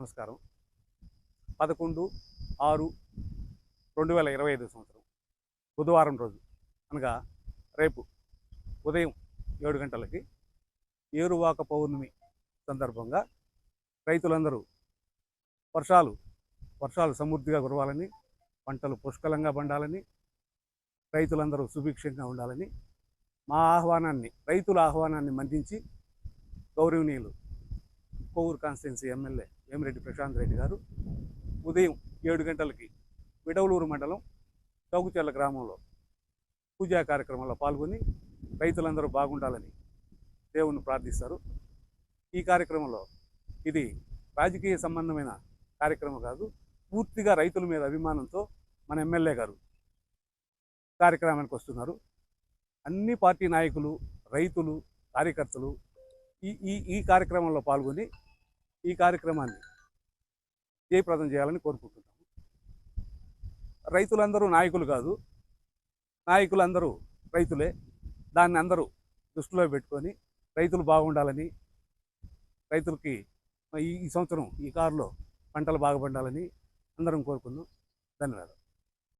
నమస్కారం. పదకొండు ఆరు రెండు వేల ఇరవై ఐదు సంవత్సరం. బుధవారం రోజు. అనగా రేపు ఉదయం ఏడు గంటలకి ఏరువాక పౌర్ణమి సందర్భంగా రైతులందరూ వర్షాలు వర్షాలు సమృద్ధిగా కురవాలని పంటలు పుష్కలంగా పండాలని రైతులందరూ సుభిక్షంగా ఉండాలని మా ఆహ్వానాన్ని రైతుల ఆహ్వానాన్ని మన్నించి గౌరవనీయులు కొవ్వూరు కాన్స్టిట్యున్సీ ఎమ్మెల్యే వేమిరెడ్డి ప్రశాంత్ రెడ్డి గారు ఉదయం ఏడు గంటలకి విడవలూరు మండలం చౌకుచెర్ల గ్రామంలో పూజా కార్యక్రమంలో పాల్గొని రైతులందరూ బాగుండాలని దేవుణ్ణి ప్రార్థిస్తారు. ఈ కార్యక్రమంలో ఇది రాజకీయ సంబంధమైన కార్యక్రమం కాదు పూర్తిగా రైతుల మీద అభిమానంతో మన ఎమ్మెల్యే గారు కార్యక్రమానికి వస్తున్నారు. అన్ని పార్టీ నాయకులు రైతులు కార్యకర్తలు ఈ ఈ ఈ కార్యక్రమంలో పాల్గొని ఈ కార్యక్రమాన్ని జయప్రదం చేయాలని కోరుకుంటున్నాము. రైతులందరూ నాయకులు కాదు నాయకులందరూ రైతులే. దాన్ని అందరూ దృష్టిలో పెట్టుకొని రైతులు బాగుండాలని రైతులకి ఈ సంవత్సరం ఈ కారులో పంటలు బాగా పండాలని అందరం కోరుకుందాం. ధన్యవాదాలు.